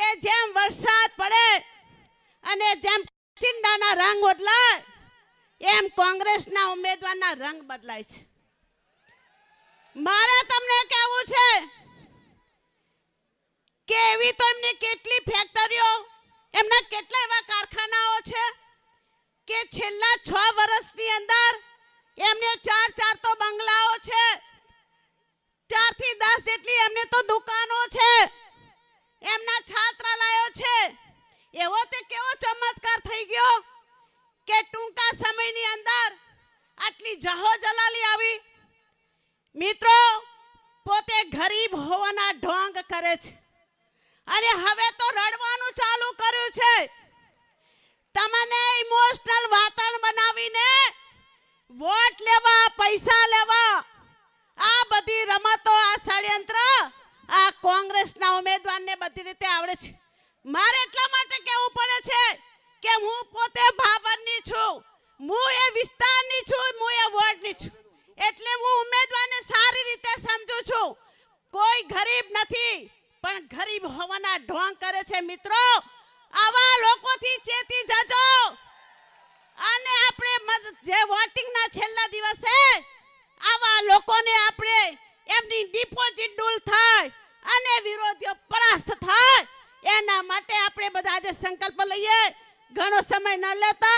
કે જેમ વરસાદ પડે અને જેમ ચિંડાના રંગ બદલાય, એમ કોંગ્રેસના ઉમેદવારના રંગ બદલાય છે. મારે તમને કહેવું છે કે એવી તો એમની કેટલી ફેક્ટરીઓ, એમના કેટલા એવા કારખાનાઓ છે કે છેલ્લા છ વર્ષની અંદર એમને ચાર ચાર તો બંગલાઓ છે. ચારથી દસ જેટલી એમને તો છાત્રાલયો છે. એવો તે કેવો ચમત્કાર થઈ ગયો કે ટૂંકા સમયની અંદર આટલી જહો આવી. મિત્રો, પોતે ગરીબ હોવાના ઢોંગ કરે છે. અને હવે તો રડવાનું ચાલુ કર્યું છે. તમને ઇમોશનલ વાતાવરણ બનાવીને વોટ લેવા, પૈસા લેવા, આ બધી રમતો, આ ષડયંત્ર કોંગ્રેસના ઉમેદવારને બધી રીતે આવડે છે. મારે એટલા માટે કહેવું પડે છે કે હું પોતે ભાવરની છું. હું એ વિસ્તારની છું, હું એ વોર્ડની છું. એટલે હું ઉમેદવારને સારી રીતે સમજુ છું. કોઈ ગરીબ નથી, પણ ગરીબ હોવાના ઢોંગ કરે છે. મિત્રો, આવા લોકોથી ચેતી જજો. અને આપણે જે વોટિંગના છેલ્લા દિવસે આવા લોકોને આપણે અને વિરોધીઓ પરાસ્ત થાય. એના માટે આપણે બધા જે સંકલ્પ લઈએ. ઘણો સમય ન લેતા.